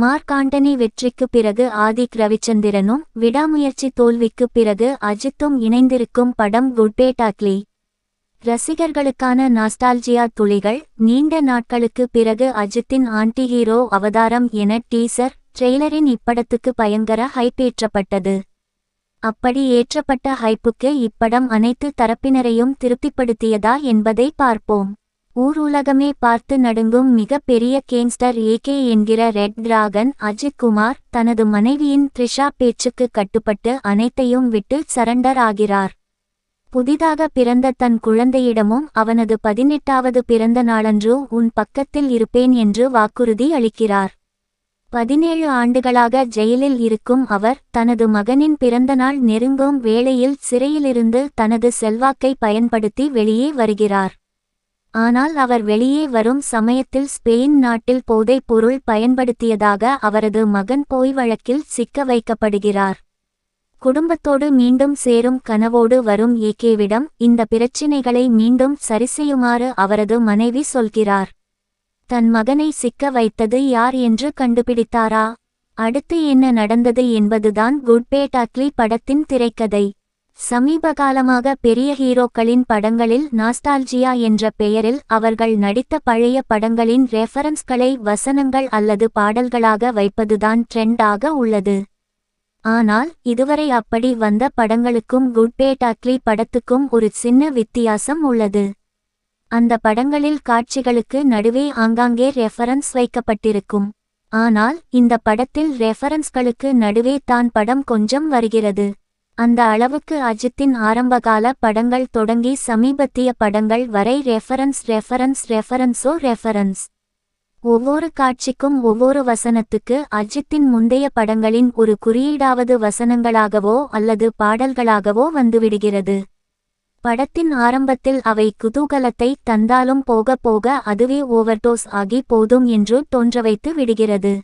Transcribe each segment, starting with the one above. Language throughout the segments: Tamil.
மார்க் ஆண்டனி வெற்றிக்கு பிறகு ஆதிக் ரவிச்சந்திரனும் விடாமுயற்சி தோல்விக்கு பிறகு அஜித்தும் இணைந்திருக்கும் படம் குட்பேட்டாக்லி ரசிகர்களுக்கான நாஸ்டால்ஜியா துளிகள் நீண்ட நாட்களுக்கு பிறகு அஜித்தின் ஆன்டி ஹீரோ அவதாரம் என டீசர் ட்ரெய்லரின் இப்படத்துக்கு பயங்கர ஹைப் ஏற்றப்பட்டது. அப்படி ஏற்றப்பட்ட ஹைப்புக்கு இப்படம் அனைத்து தரப்பினரையும் திருப்திப்படுத்தியதா என்பதை பார்ப்போம். ஊர் உலகமே பார்த்து நடுங்கும் மிக பெரிய கேங்ஸ்டர் ஏகே என்கிற ரெட் டிராகன் அஜித் குமார் தனது மனைவியின் த்ரிஷா பேச்சுக்கு கட்டுப்பட்டு அனைத்தையும் விட்டு சரண்டர் ஆகிறார். புதிதாக பிறந்த தன் குழந்தையிடமும் அவனது பதினெட்டாவது பிறந்த நாளன்று உன் பக்கத்தில் இருப்பேன் என்று வாக்குறுதி அளிக்கிறார். பதினேழு ஆண்டுகளாக ஜெயிலில் இருக்கும் அவர் தனது மகனின் பிறந்தநாள் நெருங்கும் வேளையில் சிறையிலிருந்து தனது செல்வாக்கை பயன்படுத்தி வெளியே வருகிறார். ஆனால் அவர் வெளியே வரும் சமயத்தில் ஸ்பெயின் நாட்டில் போதைப் பொருள் பயன்படுத்தியதாக அவரது மகன் போய் வழக்கில் சிக்க வைக்கப்படுகிறார். குடும்பத்தோடு மீண்டும் சேரும் கனவோடு வரும் ஏகேவிடம் இந்த பிரச்சினைகளை மீண்டும் சரிசெய்யுமாறு அவரது மனைவி சொல்கிறார். தன் மகனை சிக்க வைத்தது யார் என்று கண்டுபிடித்தாரா? அடுத்து என்ன நடந்தது என்பதுதான் குட்பேட் அக்லி படத்தின் திரைக்கதை. சமீப காலமாக பெரிய ஹீரோக்களின் படங்களில் நாஸ்டால்ஜியா என்ற பெயரில் அவர்கள் நடித்த பழைய படங்களின் ரெஃபரன்ஸ்களை வசனங்கள் அல்லது பாடல்களாக வைப்பதுதான் ட்ரெண்டாக உள்ளது. ஆனால் இதுவரை அப்படி வந்த படங்களுக்கும் குட்பேட் அக்லி படத்துக்கும் ஒரு சின்ன வித்தியாசம் உள்ளது. அந்த படங்களில் காட்சிகளுக்கு நடுவே ஆங்காங்கே ரெஃபரன்ஸ் வைக்கப்பட்டிருக்கும். ஆனால் இந்த படத்தில் ரெஃபரன்ஸ்களுக்கு நடுவே தான் படம் கொஞ்சம் வருகிறது. அந்த அளவுக்கு அஜித்தின் ஆரம்பகால படங்கள் தொடங்கி சமீபத்திய படங்கள் வரை ரெஃபரன்ஸ் ரெஃபரன்ஸ் ரெஃபரன்ஸோ ரெஃபரன்ஸ் ஒவ்வொரு காட்சிக்கும் ஒவ்வொரு வசனத்துக்கு அஜித்தின் முந்தைய படங்களின் ஒரு குறியீடாவது வசனங்களாகவோ அல்லது பாடல்களாகவோ வந்துவிடுகிறது. படத்தின் ஆரம்பத்தில் அவை குதூகலத்தை தந்தாலும் போக போக அதுவே ஓவர்டோஸ் ஆகி போதும் என்று தோன்றவைத்து விடுகிறது.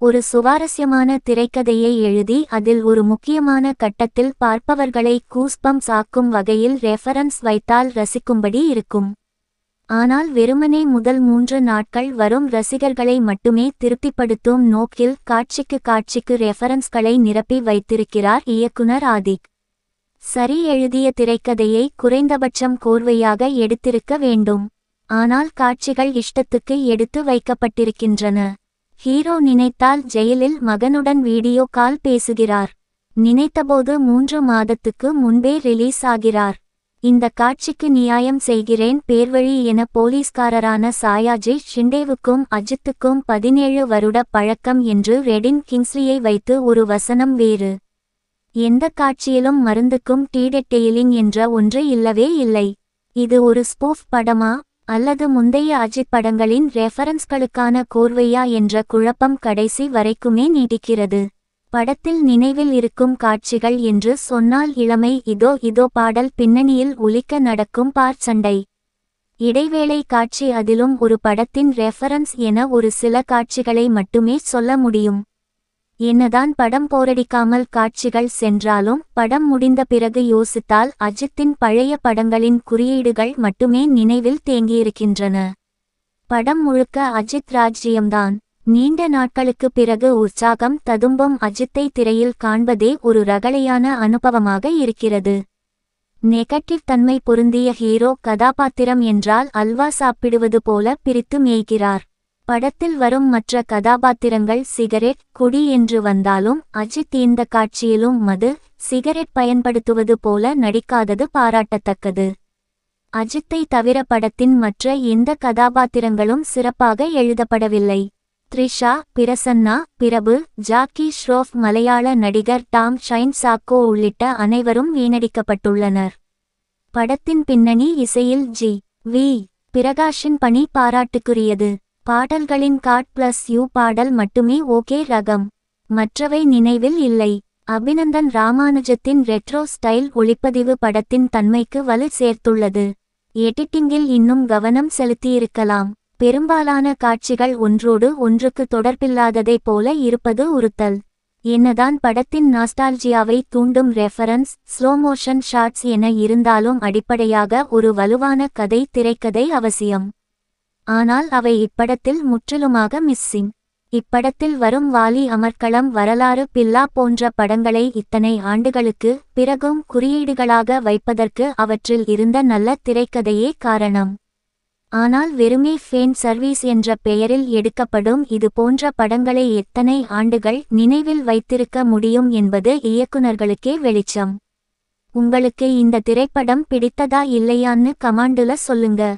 ஒரு சுவாரஸ்யமான திரைக்கதையை எழுதி அதில் ஒரு முக்கியமான கட்டத்தில் பார்ப்பவர்களை கூஸ்பம்ஸ் ஆக்கும் வகையில் ரெஃபரன்ஸ் வைத்தால் ரசிக்கும்படி இருக்கும். ஆனால் வெறுமனே முதல் மூன்று நாட்கள் வரும் ரசிகர்களை மட்டுமே திருப்திப்படுத்தும் நோக்கில் காட்சிக்கு காட்சிக்கு ரெஃபரன்ஸ்களை நிரப்பி வைத்திருக்கிறார் இயக்குனர் ஆதிக். சரி எழுதிய திரைக்கதையை குறைந்தபட்சம் கோர்வையாக எடுத்திருக்க வேண்டும். ஆனால் காட்சிகள் இஷ்டத்துக்கு எடுத்து வைக்கப்பட்டிருக்கின்றன. ஹீரோ நினைத்தால் ஜெயிலில் மகனுடன் வீடியோ கால் பேசுகிறார். நினைத்தபோது மூன்று மாதத்துக்கு முன்பே ரிலீஸ் ஆகிறார். இந்த காட்சிக்கு நியாயம் செய்கிறேன் பேர்வழி என போலீஸ்காரரான சாயாஜி ஷிண்டேவுக்கும் அஜித்துக்கும் பதினேழு வருட பழக்கம் என்று ரெடின் கிங்ஸ்லியை வைத்து ஒரு வசனம் வேறு. எந்த காட்சியிலும் மருந்துக்கும் டீடெட்டெயிலிங் என்ற ஒன்று இல்லவே இல்லை. இது ஒரு ஸ்பூஃப் படமா? அல்லது முந்தைய அஜித் படங்களின் ரெஃபரன்ஸ்களுக்கான கோர்வையா என்ற குழப்பம் கடைசி வரைக்குமே நீடிக்கிறது. படத்தில் நினைவில் இருக்கும் காட்சிகள் என்று சொன்னால் இளமை இதோ இதோ பாடல் பின்னணியில் ஒலிக்க நடக்கும் பார்ச்சண்டை இடைவேளை காட்சி அதிலும் ஒரு படத்தின் ரெஃபரன்ஸ் என ஒரு சில காட்சிகளை மட்டுமே சொல்ல முடியும். என்னதான் படம் போரடிக்காமல் காட்சிகள் சென்றாலும் படம் முடிந்த பிறகு யோசித்தால் அஜித்தின் பழைய படங்களின் குறியீடுகள் மட்டுமே நினைவில் தேங்கியிருக்கின்றன. படம் முழுக்க அஜித் ராஜ்யம்தான் நீண்ட நாட்களுக்கு பிறகு உற்சாகம் ததும்பும் அஜித்தை திரையில் காண்பதே ஒரு ரகளையான அனுபவமாக இருக்கிறது. நெகட்டிவ் தன்மை பொருந்திய ஹீரோ கதாபாத்திரம் என்றால் அல்வா சாப்பிடுவது போல பிரித்து மேய்கிறார். படத்தில் வரும் மற்ற கதாபாத்திரங்கள் சிகரெட் குடி என்று வந்தாலும் அஜித் இந்த காட்சியிலும் மது சிகரெட் பயன்படுத்துவது போல நடிக்காதது பாராட்டத்தக்கது. அஜித்தை தவிர படத்தின் மற்ற எந்த கதாபாத்திரங்களும் சிறப்பாக எழுதப்படவில்லை. த்ரிஷா பிரசன்னா பிரபு ஜாக்கி ஷ்ரோஃப் மலையாள நடிகர் டாம் ஷைன் சாக்கோ உள்ளிட்ட அனைவரும் வீணடிக்கப்பட்டுள்ளனர். படத்தின் பின்னணி இசையில் ஜி. வி. பிரகாஷின் பணி பாராட்டுக்குரியது. பாடல்களின் காட் பிளஸ் யூ பாடல் மட்டுமே ஓகே ரகம். மற்றவை நினைவில் இல்லை. அபிநந்தன் ராமானுஜத்தின் ரெட்ரோ ஸ்டைல் ஒளிப்பதிவு படத்தின் தன்மைக்கு வலு சேர்த்துள்ளது. எடிட்டிங்கில் இன்னும் கவனம் செலுத்தியிருக்கலாம். பெரும்பாலான காட்சிகள் ஒன்றோடு ஒன்றுக்கு தொடர்பில்லாததைப் போல இருப்பது உறுத்தல். என்னதான் படத்தின் நாஸ்டால்ஜியாவை தூண்டும் ரெஃபரன்ஸ் ஸ்லோமோஷன் ஷாட்ஸ் என இருந்தாலும் அடிப்படையாக ஒரு வலுவான கதை திரைக்கதை அவசியம். ஆனால் அவை இப்படத்தில் முற்றிலுமாக மிஸ்ஸிங் இப்படத்தில் வரும் வாலி அமர்க்களம் வரலாறு பில்லா போன்ற படங்களை இத்தனை ஆண்டுகளுக்கு பிறகும் குறியீடுகளாக வைப்பதற்கு அவற்றில் இருந்த நல்ல திரைக்கதையே காரணம். ஆனால் வெறுமே ஃபேன் சர்வீஸ் என்ற பெயரில் எடுக்கப்படும் இது போன்ற படங்களை எத்தனை ஆண்டுகள் நினைவில் வைத்திருக்க முடியும் என்பது இயக்குனர்களுக்கே வெளிச்சம். உங்களுக்கு இந்த திரைப்படம் பிடித்ததா இல்லையான்னு கமாண்டுல சொல்லுங்க.